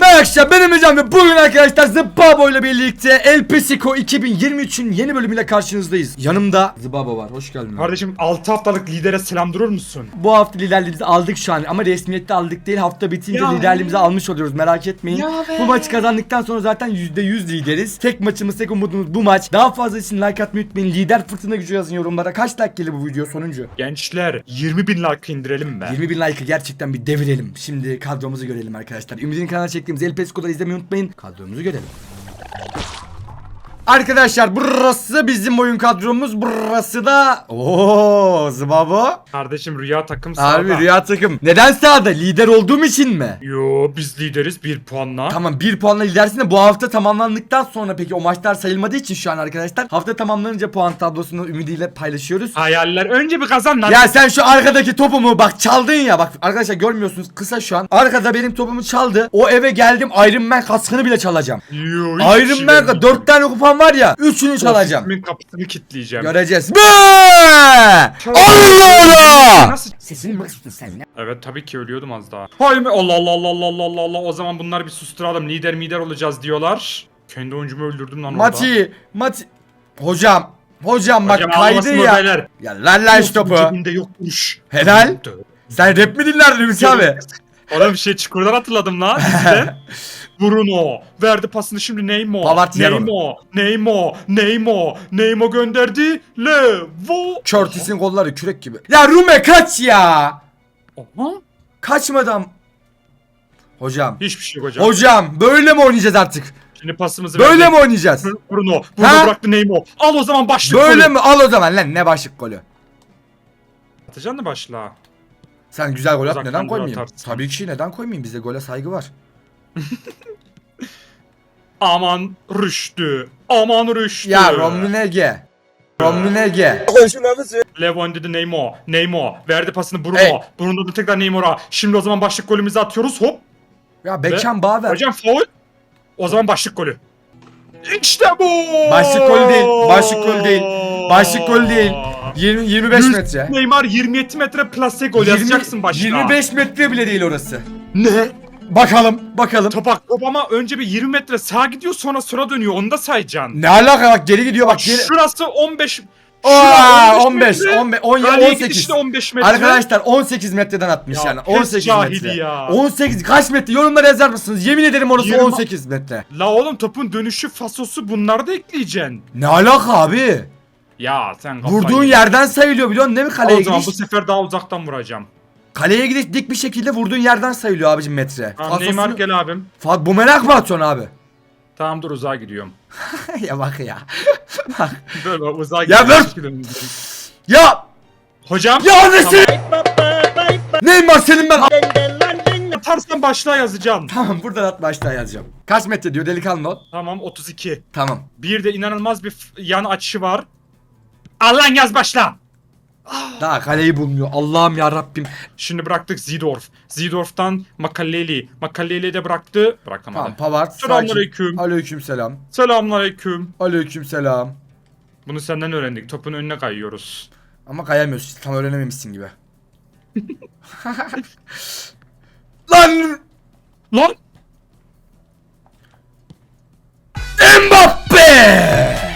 Merhaba benim hocam ve bugün arkadaşlar Zıbabo ile birlikte El Pesico 2023'ün yeni bölümüyle karşınızdayız. Yanımda Zıbabo var. Hoş geldin. Kardeşim 6 haftalık lidere selam durur musun? Bu hafta liderliğimizi aldık şu an ama resmiyette aldık değil. Hafta bitince Ya. liderliğimizi almış oluyoruz merak etmeyin. Ya be. Bu maçı kazandıktan sonra zaten %100 lideriz. Tek maçımız tek umudumuz bu maç. Daha fazla için like atmayı unutmayın. Lider fırtına gücü yazın yorumlara. Kaç like gelir bu video sonuncu? Gençler 20 bin like indirelim be. 20 bin like'ı gerçekten bir devirelim. Şimdi kadromuzu görelim arkadaşlar. Ümit'in kanalına çektiğimiz El Pesco'da izlemeyi unutmayın. Kadromuzu görelim. Arkadaşlar burası bizim oyun kadromuz. Burası da ooo Zıbabo. Kardeşim rüya takım sağda. Harbi rüya takım. Neden sağda? Lider olduğum için mi? Yo biz lideriz 1 puanla. Tamam bir puanla lidersin de bu hafta tamamlandıktan sonra peki o maçlar sayılmadığı için şu an arkadaşlar hafta tamamlanınca puan tablosunu ümidiyle paylaşıyoruz. Hayaller önce bir kazan lan. Ya sen şu arkadaki topumu bak çaldın ya bak arkadaşlar görmüyorsunuz kısa şu an. Arkada benim topumu çaldı. O eve geldim Iron Man kaskını bile çalacağım. Yo, Iron Man vermeyeceğim. 4 tane kupam var ya 3'ünü çalacağım. Ofisimin kapısını kilitleyeceğim. Göreceğiz. Be! Allah Allah! Nasıl? Sesini mi kıstın sen ne? Evet tabii ki ölüyordum az daha. Hayır mı? Allah Allah Allah Allah Allah Allah Allah. O zaman bunlar bir susturalım. Lider mider olacağız diyorlar. Kendi oyuncumu öldürdüm lan orada. Mati, Mati. Hocam, hocam bak Hocam kaydı ağlamasın ya. beyler. Ya lan lan şu topu. Cebinde yokmuş. Helal. Sen rap mi dinlerdin Ümit abi? Ona bir şey çukurdan hatırladım lan diziden. Bruno verdi pasını şimdi Neymo. Neymo, Neymo, Neymo, Neymo gönderdi. Levo. Curtis'in kolları kürek gibi. Ya Rume kaç ya. Aha. Kaçmadan. Hocam. Hiçbir şey yok hocam. Hocam böyle mi oynayacağız artık? Şimdi pasımızı Böyle verdik. mi oynayacağız? Bruno. Bruno Ha? bıraktı Neymo. Al o zaman başlık Böyle golü. mi? Al o zaman lan ne başlık golü. Atacaksın da başla. Sen güzel gol at Uzaktan neden gol koymayayım? atarsın. Tabii ki neden koymayayım bizde gole saygı var. Aman Rüştü. Aman Rüştü. Ya Romnege. Romnege. Levon dedi Neymo. Neymo. Verdi pasını Bruno. Hey. Bruno da tekrar Neymo'ra. Şimdi o zaman başlık golümüzü atıyoruz. Hop. Ya Beckham bağ ver. Hocam foul. O zaman başlık golü. İşte bu. Başlık gol değil, başlık gol değil, başlık gol değil. 20 25 Yüz- metre. Neymar 27 metre plase gol 20 yazacaksın başlığa. 25 metre bile değil orası. Ne? Bakalım, bakalım. Topak top ama önce bir 20 metre sağa gidiyor sonra sola dönüyor onu da sayacaksın. Ne alaka bak geri gidiyor bak Bak geri. şurası 15 Aa, şura 15, 15, 17, Kaleye 18. gidişte 15 metre. Arkadaşlar 18 metreden atmış Ya, yani. pes 18 cahili metre. ya. 18 kaç metre? Yorumlara yazar mısınız? Yemin ederim orası Yirmi- 18 metre. La oğlum topun dönüşü fasosu bunları da ekleyeceksin. Ne alaka abi? Ya sen Vurduğun yedin. yerden sayılıyor biliyorsun değil mi kaleye O zaman gidiş? bu sefer daha uzaktan vuracağım. Kaleye gidiş dik bir şekilde vurduğun yerden sayılıyor abicim metre. Tamam Neymar Fasosunu- gel abim. Fa bumerang mı atıyorsun abi? Tamam dur uzağa gidiyorum. ya bak ya. Böyle uzağa Ya gidiyorum. Ya! Hocam. Ya annesin! Neymar senin ben... Atarsan başlığa yazacağım. Tamam buradan at baştan yazacağım. Kaç metre diyor delikanlı ol. Tamam 32. Tamam. Bir de inanılmaz bir f- yan açışı var. Allah'ın yaz başla. Daha kaleyi bulmuyor. Allah'ım ya Rabbim. Şimdi bıraktık Zidorf. Zidorf'tan Makalleli. Makalleli de bıraktı. Bırakamadı. Tamam Pavard. Selamünaleyküm. Aleyküm selam. Selamünaleyküm. Aleyküm selam. Bunu senden öğrendik. Topun önüne kayıyoruz. Ama kayamıyorsun. Tam öğrenememişsin gibi. Lan! Lan! Mbappe!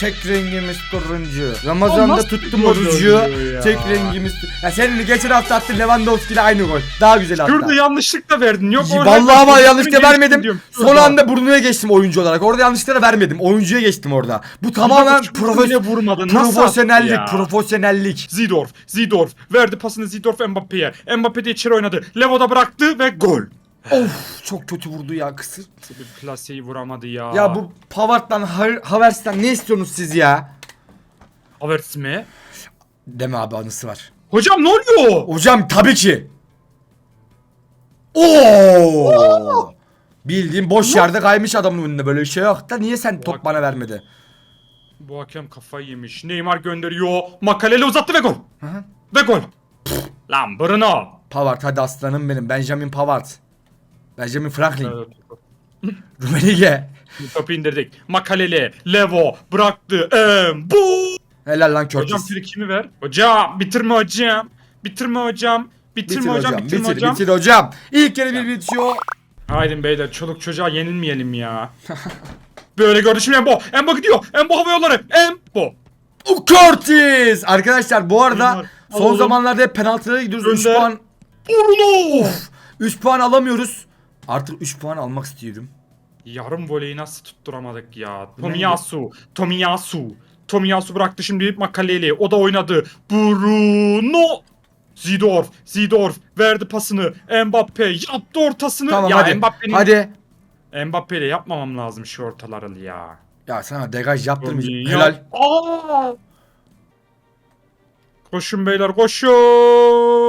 Tek rengimiz turuncu. Ramazan'da nasıl tuttum orucu. ya? Tek rengimiz Ya senin geçen hafta attın Lewandowski ile aynı gol. Daha güzel hatta. Şurada yanlışlıkla verdin. Yok orada- Vallahi ama yanlışlıkla Geçtim vermedim. diyorum. Son Şurada. anda Bruno'ya geçtim oyuncu olarak. Orada yanlışlıkla da vermedim. Oyuncuya geçtim orada. Bu tamamen Şurada bile profes vurmadın. Nasıl profesyonellik, attı ya? profesyonellik. Zidorf, Zidorf verdi pasını Zidorf Mbappe'ye. Mbappe de içeri oynadı. Levo da bıraktı ve gol. Of çok kötü vurdu ya kısır. Bir plaseyi vuramadı ya. Ya bu Pavard'dan, Ha- ne istiyorsunuz siz ya? Havertz mi? Deme abi anısı var. Hocam ne oluyor? Hocam tabii ki. Oo! Bildiğin boş yerde kaymış adamın önünde böyle bir şey yok da niye sen top bana vermedi? Bu hakem kafayı yemiş. Neymar gönderiyor. Makaleli uzattı ve gol. Ve gol. Lan Bruno. Pavard hadi aslanım benim. Benjamin Pavard. Benjamin Franklin. Rumenige. Topu indirdik. Makaleli, Levo, bıraktı. Em, bu. Helal lan Hocam Curtis. frikimi ver. Hocam bitirme hocam. Bitirme hocam. Bitirme Bitir hocam, hocam, bitirme bitir, hocam. bitir hocam. İlk kere bir bitiyor. Haydi beyler çoluk çocuğa yenilmeyelim ya. Böyle görüşüm Embo. Embo gidiyor. Embo hava yolları. Embo. O Curtis! Arkadaşlar bu arada son alalım. zamanlarda hep penaltılara gidiyoruz. 3 Gönder. puan Bruno. 3 puan alamıyoruz. Artık 3 puan almak istiyorum. Yarım voleyi nasıl tutturamadık ya? Tomiyasu. Tomiyasu. Tomiyasu bıraktı şimdi Makaleli. O da oynadı. Bruno. Zidorf. Zidorf verdi pasını. Mbappe yaptı ortasını. Tamam ya hadi. Mbappe'nin Hadi. Mbappe ile yapmamam lazım şu ortaları ya. Ya sana degaj yaptırmayacağım. Ya- Helal. Aa! Koşun beyler koşun.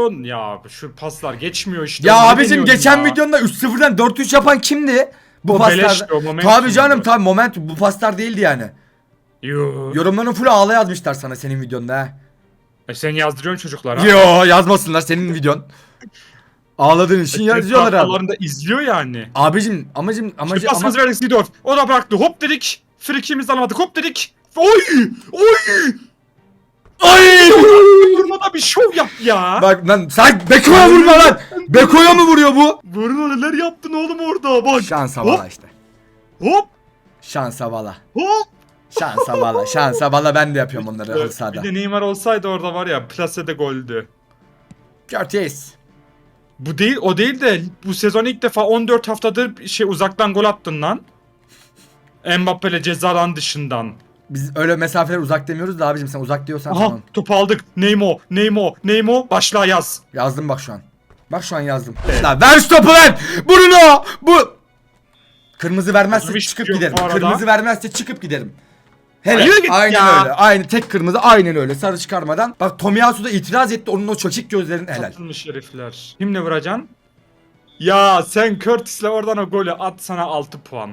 Ya şu paslar geçmiyor işte. Ya abicim geçen ya? videonda 3-0'dan 4-3 yapan kimdi? Bu O momentum Tabii canım tabii moment bu paslar değildi yani. Yo. Yorumların full ağla yazmışlar sana senin videonda ha. E sen yazdırıyorsun çocuklara. Yo yazmasınlar senin videon. Ağladığın için yazıyorlar abi. İzliyor yani. Abicim amacım amacım ama pasımızı verdik Zidorf. O da bıraktı. Hop dedik. Frikimizi alamadık. Hop dedik. Oy! Oy! Ay! Vurmada bir şov yap ya. Bak lan sen Beko'ya vurma lan. Beko'ya mı vuruyor bu? Bruno neler yaptın oğlum orada bak. Şansa Hop bala işte. hop Şansa bala. hop. Şansa bala. Şansa bala ben de yapıyorum onları halı Bir sahada. de Neymar olsaydı orada var ya plasede goldü. Curtis. Bu değil o değil de bu sezon ilk defa 14 haftadır şey uzaktan gol attın lan. Mbappe'le cezalan dışından. Biz öyle mesafeler uzak demiyoruz da abicim sen uzak diyorsan Aha tamam. topu aldık. Neymo, Neymo, Neymo başla yaz. Yazdım bak şu an. Bak şu an yazdım. Lan ver şu topu lan! Bruno! Bu... Kırmızı vermezse Kırmızı çıkıp yok giderim. bu arada. Kırmızı vermezse çıkıp giderim. Hele git aynen ya. öyle. Aynı tek kırmızı aynen öyle. Sarı çıkarmadan. Bak Tomiyasu da itiraz etti. Onun o çocuk gözlerin helal. Satılmış herifler. Kimle vuracaksın? Ya sen Curtis'le oradan o golü at sana 6 puan.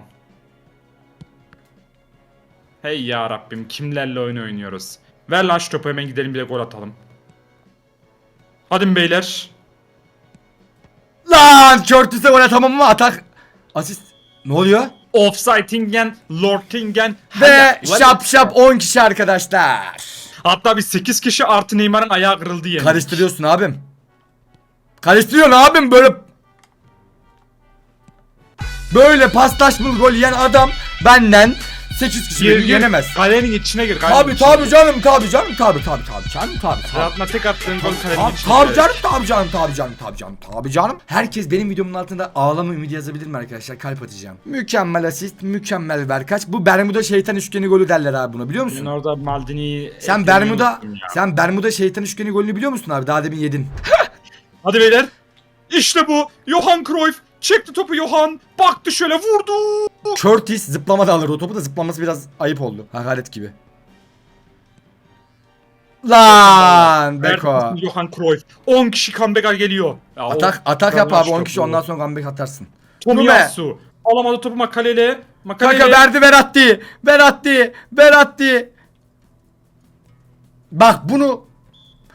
Hey ya Rabbim kimlerle oyun oynuyoruz. Ver lan şu topu hemen gidelim bir de gol atalım. Hadi beyler. Lan Curtis'e gol atamam ama atak. Asist. Ne oluyor? Offside'ingen, Lordingen. Ve şap şap 10 kişi arkadaşlar. Hatta biz 8 kişi artı Neymar'ın ayağı kırıldı yani. Karıştırıyorsun abim. Karıştırıyorsun abim böyle Böyle paslaşmalı gol yiyen adam benden 8 kişi beni yenemez. Kalenin içine gir. kalenin Tabi içine tabi gir. canım tabi canım tabi tabi tabi canım tabi tabi. Hayatına tek attığın gol kalenin içine tabi gir. canım tabi canım tabi canım tabi canım tabi canım. Herkes benim videomun altında ağlama ümidi yazabilir mi arkadaşlar? Kalp atacağım. Mükemmel asist, mükemmel verkaç. Bu Bermuda şeytan üçgeni golü derler abi buna biliyor Ben musun? orada Maldini'yi Sen Bermuda ya. sen Bermuda şeytan üçgeni golünü biliyor musun abi? Daha demin yedin. Hadi beyler. İşte bu. Johan Cruyff çekti topu Johan. Baktı şöyle vurdu. Curtis zıplama da alır o topu da zıplaması biraz ayıp oldu. Hakaret gibi. Lan Beko. Johan Cruyff. 10 kişi comeback'a geliyor. Ya o- Atak atak yap abi 10 Topu. kişi ondan sonra comeback atarsın. Tomiyasu. Alamadı topu Makalele. Makalele. Kanka verdi Veratti. Veratti. Veratti. Bak bunu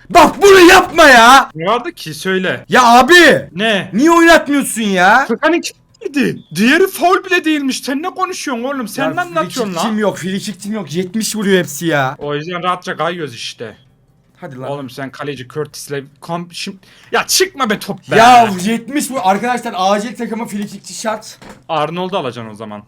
Bak bunu yapma ya. Ne vardı ki söyle. Ya abi. Ne? Niye oynatmıyorsun ya? Furkan'ın kimdi? Diğeri foul bile değilmiş. Sen ne konuşuyorsun oğlum? Sen ne anlatıyorsun lan? yok, frikikçim yok. 70 vuruyor hepsi ya. O yüzden rahatça kayıyoruz işte. Hadi lan. Oğlum sen kaleci Curtis'le kom... Şimdi... Ya çıkma be top be. Ya 70 bu arkadaşlar acil takımı frikikçi şart. Arnold'u alacaksın o zaman.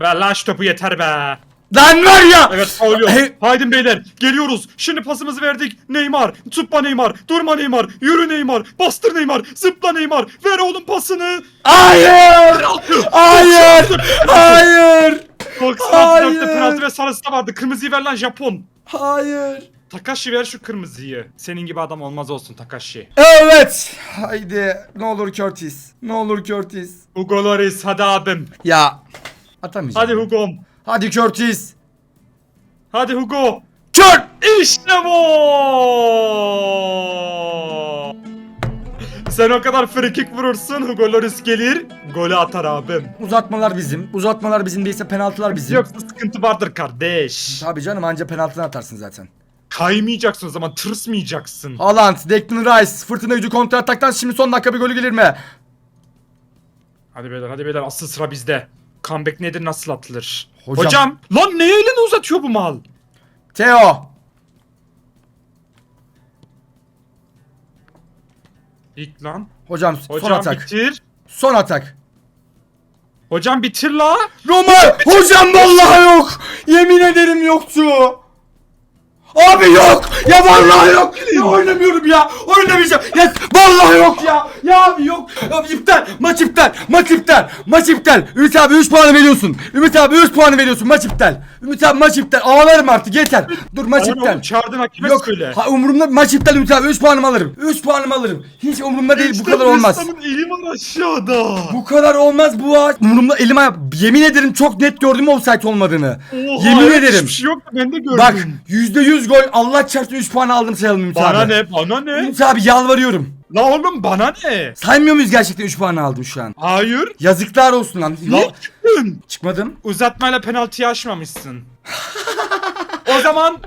Ver lan şu topu yeter be. Lan var ya. Evet faul yok. Hey. Haydi beyler geliyoruz. Şimdi pasımızı verdik. Neymar. Tutma Neymar. Durma Neymar. Yürü Neymar. Bastır Neymar. Zıpla Neymar. Ver oğlum pasını. Hayır. Hayır. Hayır. 94'te Hayır. penaltı ve sarısı da vardı. Kırmızıyı ver lan Japon. Hayır. Takashi ver şu kırmızıyı. Senin gibi adam olmaz olsun Takashi. Evet. Haydi. Ne olur Curtis. Ne olur Curtis. Hugo Lloris hadi abim. Ya. Atamayacağım. Hadi Hugo'm. Hadi Curtis. Hadi Hugo. Kurt. İşte bu. Sen o kadar free kick vurursun Hugo Lloris gelir golü atar abim. Uzatmalar bizim. Uzatmalar bizim değilse penaltılar bizim. Yoksa sıkıntı vardır kardeş. Tabii canım anca penaltıdan atarsın zaten. Kaymayacaksın o zaman tırsmayacaksın. Haaland, Declan Rice, fırtına gücü kontra ataktan şimdi son dakika bir golü gelir mi? Hadi beyler hadi beyler asıl sıra bizde. Comeback nedir nasıl atılır? Hocam- Hocam, lan ne elini uzatıyor bu mal? Theo. İlk lan. Hocam, son Hocam atak. bitir. Son atak. Hocam bitir la. Roma! Hocam vallahi yok. Yemin ederim yoktu. Abi yok. Ya vallahi yok. Ya oynamıyorum ya. Oynamayacağım. Ya vallahi yok ya. Ya abi yok. Ya iptal. Maç iptal. Maç iptal. Maç iptal. Ümit abi 3 puanı veriyorsun. Ümit abi 3 puanı veriyorsun. Maç iptal. Ümit abi maç iptal. Ağlarım artık yeter. Dur maç Aman iptal. oğlum çağırdın hakime Yok. söyle. Ha, umurumda maç iptal Ümit abi 3 puanımı alırım. 3 puanımı alırım. Hiç umurumda değil bu kadar olmaz. İslam'ın eli var aşağıda. Bu kadar olmaz bu ağaç. Umurumda elim ayağım. Yemin ederim çok net gördüm offside olmadığını. Oha, Yemin evet, ederim. Hiçbir şey yok ben de gördüm. Bak %100 gol Allah çarpsın 3 puan aldım sayalım Ümit Bana abi. ne bana ne? Ümit abi yalvarıyorum. La oğlum bana ne? Saymıyor muyuz gerçekten 3 puan aldım şu an? Hayır. Yazıklar olsun lan. La La- çıktın. Çıkmadım. Uzatmayla penaltıyı aşmamışsın. o zaman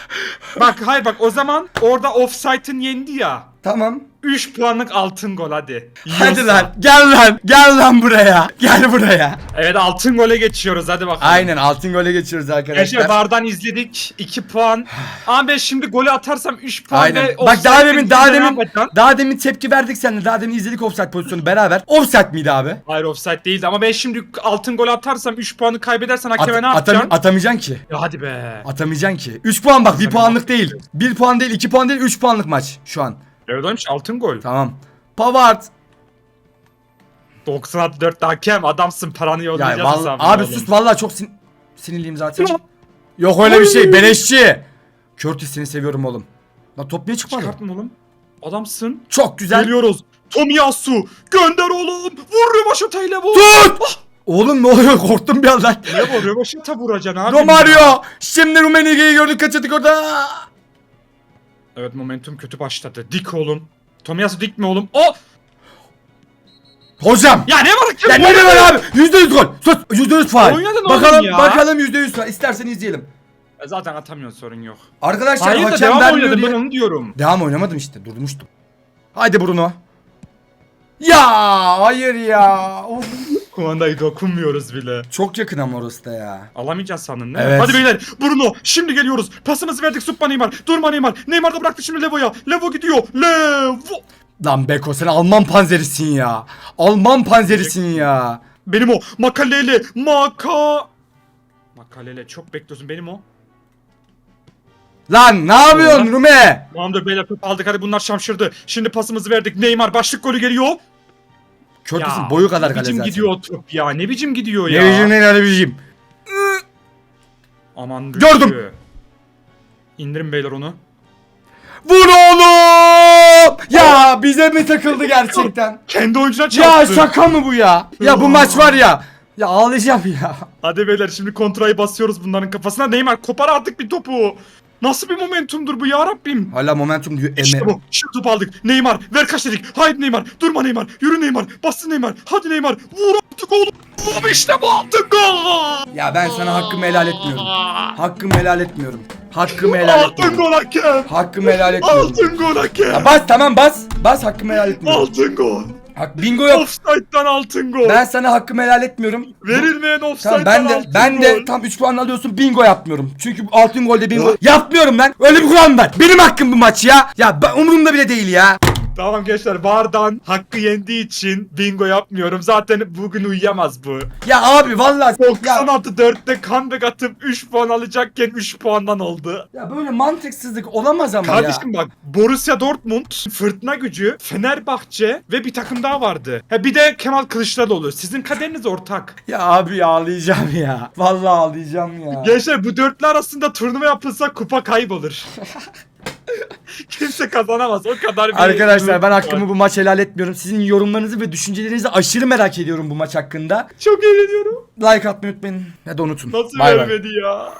Bak hayır bak o zaman orada offside'ın yendi ya. Tamam. 3 puanlık altın gol hadi. Hadi Yiyorsa. lan gel lan gel lan buraya. Gel buraya. Evet altın gole geçiyoruz hadi bakalım. Aynen altın gole geçiyoruz arkadaşlar. Gerçi bardan izledik 2 puan. Ama ben şimdi golü atarsam 3 puan Aynen. ve Bak daha demin daha ne demin daha demin tepki verdik seninle. Daha demin izledik offside pozisyonu beraber. Offside miydi abi? Hayır offside değildi ama ben şimdi altın gol atarsam 3 puanı kaybedersen At, hakeme ne atam- yapacaksın? atamayacaksın ki. ya hadi be. Atamayacaksın ki. 3 puan bak 1 puanlık değil. 1 puan değil 2 puan değil 3 puanlık maç şu an. Evet oymuş altın gol. Tamam. Pavard. 94 hakem adamsın paranı Ya yollayacağız vallahi hesabına abi oğlum. sus vallahi çok sin sinirliyim zaten. Ya. Yok öyle bir şey beleşçi. Curtis seni seviyorum oğlum. Lan top niye çıkmadı? Çıkartma oğlum. Adamsın. Çok güzel. Geliyoruz. Tomiyasu gönder oğlum. Vur Röbaşata'yla vur. Tut! Oğlum ne oluyor korktum bir anda. Ne bu Röbaşata vuracaksın abi. Romario. Şimdi Rummenigge'yi gördük kaçırdık orada. Evet momentum kötü başladı. Dik oğlum. Tomiyasu dik mi oğlum? O! Hocam. Ya ne var ki? Ya ne var abi? %100 gol. Sus. %100 faal. Oynadın Bakalım ya. bakalım %100 faal. İstersen izleyelim. E, Zaten atamıyorsun sorun yok. Arkadaşlar Hayır hakem devam vermiyor oynadım diye. ben onu diyorum. Devam oynamadım işte durmuştum. Haydi Bruno. Ya hayır ya. Of. Kumandayı dokunmuyoruz bile. Çok yakın ama orası da ya. Alamayacağız sandın değil mi? Evet. Hadi beyler Bruno şimdi geliyoruz. Pasımızı verdik Suppa Neymar. Durma Neymar. Neymar da bıraktı şimdi Levo'ya. Levo gidiyor. Levo. Lan Beko sen Alman panzerisin ya. Alman panzerisin ya. Benim o. Makalele. Maka. Makalele çok bekliyorsun benim o. Lan ne yapıyorsun. Rume? Tamamdır beyler top aldık hadi bunlar şamşırdı. Şimdi pasımızı verdik. Neymar başlık golü geliyor. Curtis'in boyu kadar ne kale biçim zaten. gidiyor o top ya. Ne biçim gidiyor Ne ya. biçim ne ne biçim. Aman Gördüm. düştü. İndirin beyler onu. Vur oğlum! Ya bize mi takıldı gerçekten? Kendi oyuncuna ya çarptı. şaka mı bu ya? Ya bu maç var ya. Ya ağlayacağım ya. Hadi beyler şimdi kontrayı basıyoruz bunların kafasına. Neymar kopar artık bir topu. Nasıl bir momentumdur bu ya Rabbim? Hala momentum diyor İşte bu. Şu topu aldık. Neymar ver kaç dedik. Haydi Neymar. Durma Neymar. Yürü Neymar. Bastı Neymar. Hadi Neymar. Vur artık oğlum. Oğlum işte bu altın gol. Ya ben sana hakkımı helal etmiyorum. Hakkımı helal etmiyorum. Hakkımı helal Altın etmiyorum. gol hakem. Hakkımı helal etmiyorum. Altın gol hakem. Ya bas tamam bas. Bas hakkımı helal etmiyorum. Altın gol. Hak, bingo yok. Offside'dan altın gol. Ben sana hakkımı helal etmiyorum. Verilmeyen offside'dan Tamam ben de altın ben gol. de tam 3 puan alıyorsun bingo yapmıyorum. Çünkü altın golde bingo yapmıyorum ben. Öyle bir kural var. Benim hakkım bu maç ya. Ya ben umurumda bile değil ya. Tamam gençler Vardan hakkı yendiği için bingo yapmıyorum. Zaten bugün uyuyamaz bu. Ya abi vallahi ya, 96 4'te comeback atıp 3 puan alacakken 3 puandan oldu. ya böyle mantıksızlık olamaz ama Kardeşim ya. bak Borussia Dortmund, Fırtına Gücü, Fenerbahçe ve bir takım daha vardı. Ha bir de Kemal Kılıçdaroğlu. Sizin kaderiniz ortak. Ya abi ağlayacağım ya. Vallahi ağlayacağım ya. Gençler bu dörtlü arasında turnuva yapılsa kupa kaybolur. Kimse kazanamaz. O kadar bir Arkadaşlar ben hakkımı bu maç helal etmiyorum. Sizin yorumlarınızı ve düşüncelerinizi aşırı merak ediyorum bu maç hakkında. çok eğleniyorum. Like atmayı unutmayın. Ya da unutun. Nasıl Bay bay. vermedi ya?